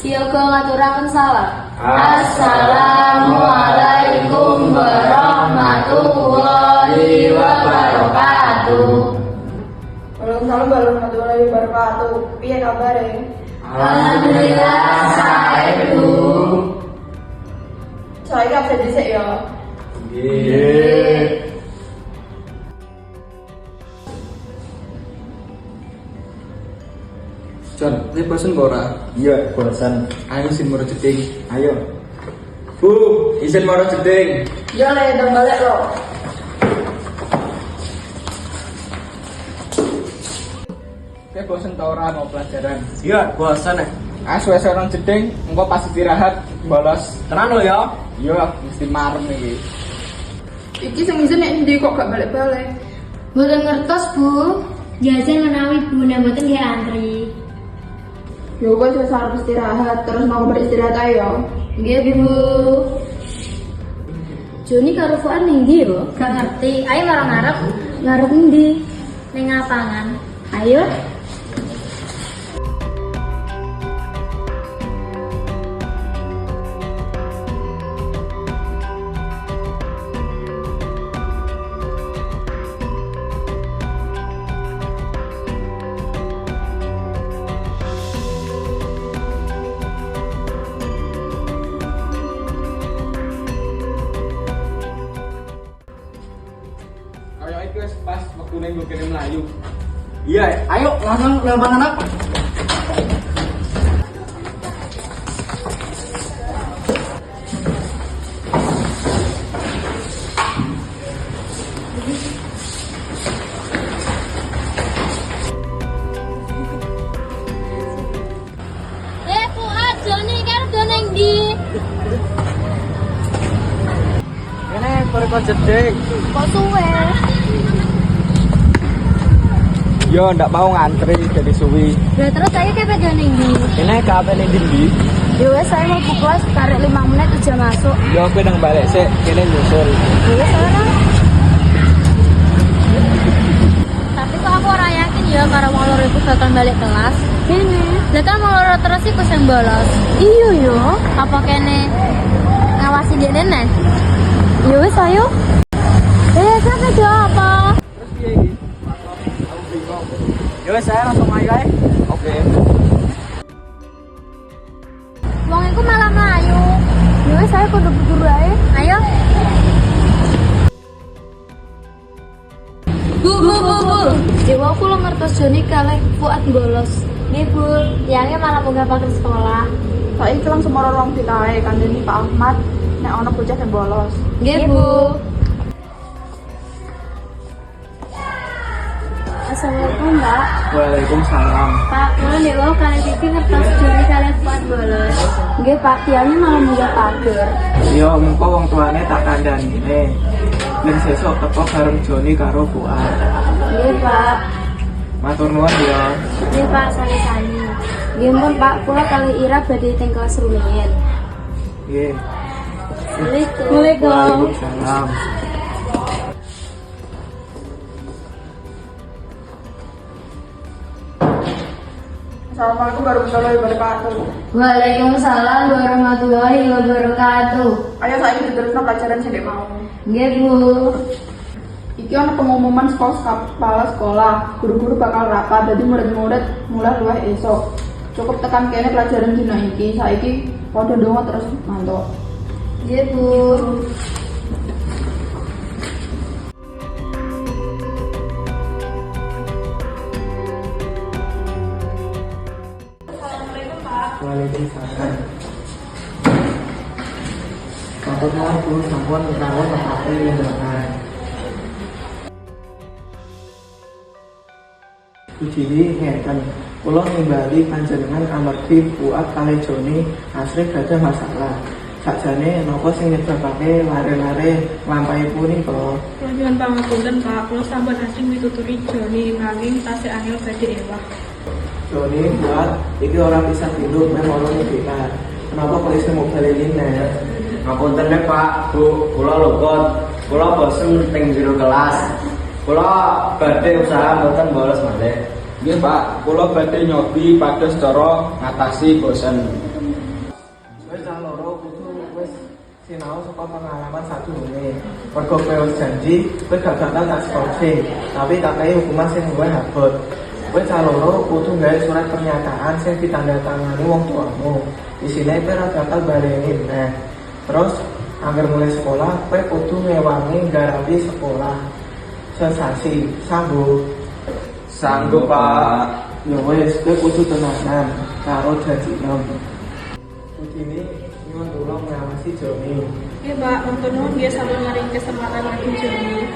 Yoga ngaturaken salam. Assalamualaikum warahmatullahi wabarakatuh. Waalaikumsalam warahmatullahi wabarakatuh. Piye kabare? Alhamdulillah saya Bu. Saya absen dhisik ya. John, ini bosan gak ora? Iya, bosan. Ayo sih moro jeding. Ayo. Bu, izin moro jeding. Ya le ndang balik lo. Saya bosan tau ora mau pelajaran. Iya, bosan eh. Asu wes orang jeding, engko pas istirahat bolos. Tenan lo ya. Iya, mesti marem iki. Iki sing izin nek ndi kok gak balik-balik. Boten ngertos Bu. Jajan menawi Bu mboten nggih antri. Ya wis wis arep istirahat, terus mau beristirahat ayo. Nggih Bu. Joni karo Fuad ning ndi yo? Gak ngerti. Ayo marang ngarep. Ngarep ndi? Ning lapangan. Ayo. Wektune nggo kene mlayu. Iya, ayo langsung ning ndi? Ini perko jeding. Kok suwe? Yo ndak mau ngantri jadi suwi. Ya terus saya kepe do ning ndi? Ini kapan ini di? Ya wes saya mau kelas tarik 5 menit udah masuk. Yo kowe nang balik sik, kene nyusul. Ya. Tapi kok aku ora yakin ya karo wong loro iku bakal balik kelas. Kene. Lah kan wong loro terus iku sing bolos. Iya yo. Apa kene ngawasi dia nenek? Ya wes ayo. Eh, sampe do apa? Terus piye iki? Wes saya langsung ayo ae. Oke. Wong iku malah melayu. Ya wes ayo kudu buru ae. Ayo. Bu, bu, bu, bu. Dewa aku lo ngertos Joni kalih Fuad bolos. Nggih, Bu. Tiangnya malah munggah pakai sekolah. Saiki langsung moro rong ditae kandhani Pak Ahmad nek ana bocah sing bolos. Nggih, Bu. Assalamualaikum, Mbak. Waalaikumsalam. Pak, kalau Dewa kalian iki ngertos Joni kalih Fuad bolos. Nggih, Pak. Tiangnya malah munggah pager. Yo mengko wong tuane tak kandhani. Ben sesuk teko bareng Joni karo Fuad. Nggih, Pak. Matur nuwun ya. Nggih Pak, sani-sani. Nggih pun Pak, kula kali Ira badhe teng kelas rumiyin. Nggih. Assalamualaikum. Waalaikumsalam. Assalamualaikum warahmatullahi wabarakatuh. Waalaikumsalam warahmatullahi wabarakatuh. Ayo saiki diterusno pelajaran sing mau. Nggih Bu. Iki ana pengumuman sekolah kepala sekolah. Guru-guru bakal rapat, jadi murid-murid mulai luwih esok. Cukup tekan kene pelajaran dina iki. Saiki padha ndonga terus mantuk. Nggih Bu. Waalaikumsalam. Sampun nuwun Bu, sampun rawuh tapi undangan. Ujini ngeten, kula nimbali panjenengan amargi Fuad kalih Joni asring gadah masalah. Sakjane napa sing nyebabake lare-lare lampahe punika? Kula pangapunten Pak, kula sampun asring mituturi Joni nanging tasih angel badhe ewah. Joni buat iki orang bisa tunduk meh ono kita. Kenapa kok isih mobil ini nek? Ngapunten nek Pak, Bu, kula luput. Kula bosen teng jero kelas. Kula badhe usaha mboten bolos malih. Nggih Pak, kula badhe nyobi pados cara ngatasi bosen. Wis tak loro kudu wis sinau saka pengalaman satu ini. Mergo kowe janji, kowe gak bakal tak scoring, tapi tak kei hukuman sing luwih abot. Kowe caloro kudu gawe surat pernyataan sing ditandatangani wong tuamu. Isine kowe ora bakal baleni meneh. Terus agar mulai sekolah, kowe kudu ngewangi garapi sekolah. Sensasi, sanggup. Sanggup pak. Ya wes, kowe kudu tenanan karo janji nom. Kudine nyuwun kula ngawasi Joni. Oke pak, untuk nuhun dia selalu nyari kesempatan lagi Joni.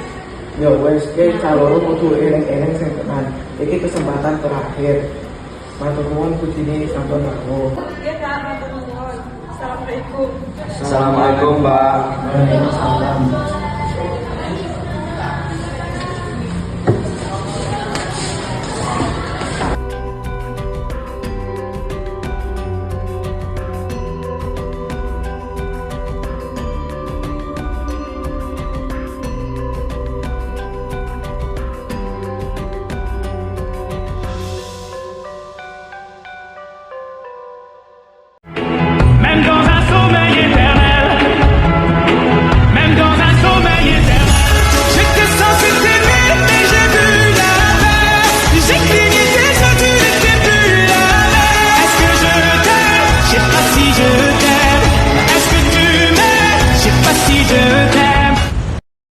Ya wes, kowe caloro kudu eling-eling sing tenan. Iki kesempatan terakhir. Matur nuwun kudine sampun aku. Oke pak, untuk nuhun. Assalamualaikum. Assalamualaikum pak. Waalaikumsalam.